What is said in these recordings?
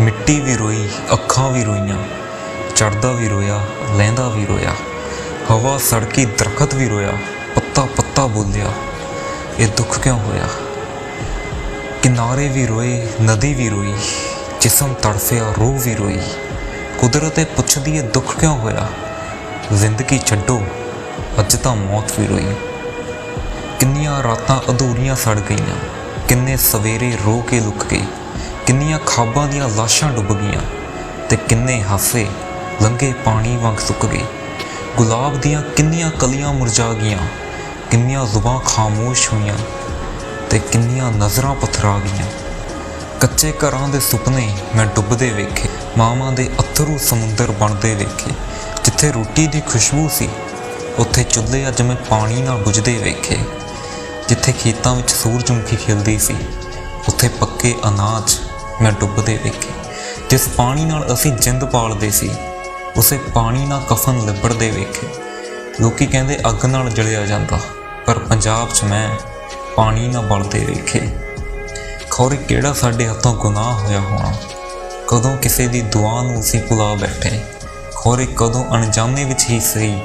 ਮਿੱਟੀ ਵੀ ਰੋਈ, ਅੱਖਾਂ ਵੀ ਰੋਈਆਂ ਚੜਦਾ ਵੀ ਰੋਇਆ, ਲਹਿੰਦਾ ਵੀ ਰੋਇਆ, ਹਵਾ ਸੜਕੀ ਦਰਖਤ ਵੀ ਰੋਇਆ, ਪੱਤਾ ਪੱਤਾ ਬੋਲਿਆ, ਇਹ ਦੁੱਖ ਕਿਉਂ ਹੋਇਆ? ਕਿਨਾਰੇ ਵੀ ਰੋਏ ਨਦੀ ਵੀ ਰੋਈ, ਜਿਸਮ ਤੜਫਿਆ, ਰੂਹ ਵੀ ਰੋਈ, ਕੁਦਰਤ ਇਹ ਪੁੱਛਦੀ ਏ ਦੁੱਖ ਕਿਉਂ ਹੋਇਆ? ਜ਼ਿੰਦਗੀ ਛੱਡੋ, ਅੱਜ ਤਾਂ ਮੌਤ ਵੀ ਰੋਈ। ਕਿੰਨੀਆਂ ਰਾਤਾਂ ਅਧੂਰੀਆਂ ਸੜ ਗਈਆਂ, ਕਿੰਨੇ ਸਵੇਰੇ ਰੋ ਕੇ ਲੁੱਕ ਗਏ ਕਿੰਨੀਆਂ ਖਾਬਾਂ ਦੀਆਂ ਲਾਸ਼ਾਂ ਡੁੱਬ ਗਈਆਂ ਤੇ ਕਿੰਨੇ ਹਾਸੇ ਲੰਘੇ ਪਾਣੀ ਵਾਂਗ ਸੁੱਕ ਗਏ। ਗੁਲਾਬ ਦੀਆਂ ਕਿੰਨੀਆਂ ਕਲੀਆਂ ਮੁਰਝਾ ਗਈਆਂ, ਕਿੰਨੀਆਂ ਜ਼ੁਬਾਂ ਖਾਮੋਸ਼ ਹੋਈਆਂ ਤੇ ਕਿੰਨੀਆਂ ਨਜ਼ਰਾਂ ਪਥਰਾ ਗਈਆਂ। ਕੱਚੇ ਘਰਾਂ ਦੇ ਸੁਪਨੇ ਮੈਂ ਡੁੱਬਦੇ ਵੇਖੇ, ਮਾਵਾਂ ਦੇ ਅਥਰੂ ਸਮੁੰਦਰ ਬਣਦੇ ਵੇਖੇ। ਜਿੱਥੇ ਰੋਟੀ ਦੀ ਖੁਸ਼ਬੂ ਸੀ, ਉੱਥੇ ਚੁੱਲ੍ਹੇ ਅੱਜ ਮੈਂ ਪਾਣੀ ਨਾਲ ਬੁਝਦੇ ਵੇਖੇ। ਜਿੱਥੇ ਖੇਤਾਂ ਵਿੱਚ ਸੂਰਜਮੁਖੀ ਖਿਲਦੀ ਸੀ, ਉੱਥੇ ਪੱਕੇ ਅਨਾਜ ਮੈਂ ਡੁੱਬਦੇ ਵੇਖੇ। ਜਿਸ ਪਾਣੀ ਨਾਲ ਅਸੀਂ ਜਿੰਦ ਪਾਲਦੇ ਸੀ, ਉਸੇ ਪਾਣੀ ਨਾਲ ਕਫਨ ਲਿਬੜਦੇ ਵੇਖੇ। ਲੋਕੀ ਕਹਿੰਦੇ ਅੱਗ ਨਾਲ ਜਲਿਆ ਜਾਂਦਾ, ਪਰ ਪੰਜਾਬ 'ਚ ਮੈਂ ਪਾਣੀ ਨਾਲ ਬਲਦੇ ਵੇਖੇ। ਖੌਰੇ ਕਿਹੜਾ ਸਾਡੇ ਹੱਥੋਂ ਗੁਨਾਹ ਹੋਇਆ ਹੋਣਾ? ਕਦੋਂ ਕਿਸੇ ਦੀ ਦੁਆ ਨੂੰ ਅਸੀਂ ਭੁਲਾ ਬੈਠੇ? ਖੌਰੇ ਕਦੋਂ ਅਣਜਾਣੇ ਵਿੱਚ ਹੀ ਸਹੀ,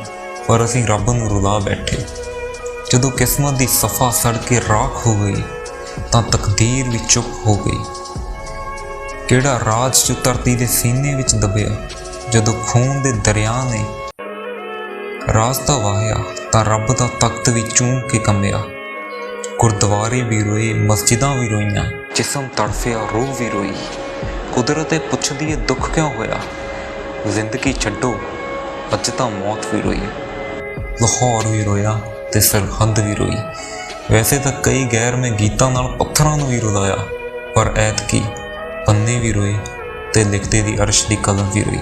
ਪਰ ਅਸੀਂ ਰੱਬ ਨੂੰ ਰੁਲਾ ਬੈਠੇ। ਜਦੋਂ ਕਿਸਮਤ ਦੀ ਸਫਾ ਸੜ ਕੇ ਰਾਖ ਹੋ ਗਈ, ਤਾਂ ਤਕਦੀਰ ਵੀ ਚੁੱਪ ਹੋ ਗਈ। ਕਿਹੜਾ ਰਾਜ ਜੋ ਧਰਤੀ ਦੇ ਸੀਨੇ ਵਿੱਚ ਦਬਿਆ, ਜਦੋਂ ਖੂਨ ਦੇ ਦਰਿਆ ਨੇ ਰਾਸਤਾ ਵਾਹਿਆ, ਤਾਂ ਰੱਬ ਦਾ ਤਖਤ ਵੀ ਚੂਮ ਕੇ ਕੰਬਿਆ। ਗੁਰਦੁਆਰੇ ਵੀ ਰੋਏ, ਮਸਜਿਦਾਂ ਵੀ ਰੋਈਆਂ, ਜਿਸਮ ਤੜਫਿਆ, ਰੂਹ ਵੀ ਰੋਈ। ਕੁਦਰਤ ਇਹ ਪੁੱਛਦੀ ਏ ਦੁੱਖ ਕਿਉਂ ਹੋਇਆ? ਜ਼ਿੰਦਗੀ ਛੱਡੋ, ਅੱਜ ਤਾਂ ਮੌਤ ਵੀ ਰੋਈ। ਲਾਹੌਰ ਵੀ ਰੋਇਆ ਤੇ ਸਰਹੰਦ ਵੀ ਰੋਈ। ਵੈਸੇ ਤਾਂ ਕਈ ਗੈਰ ਮੈਂ ਗੀਤਾਂ ਨਾਲ ਪੱਥਰਾਂ ਨੂੰ ਵੀ ਰੁਲਾਇਆ, ਪਰ ਐਤਕੀ ਪੰਨੇ ਵੀ ਰੋਏ ਤੇ ਲਿਖਤੇ ਦੀ ਅਰਸ਼ ਦੀ ਕਲਮ ਵੀ ਰੋਈ।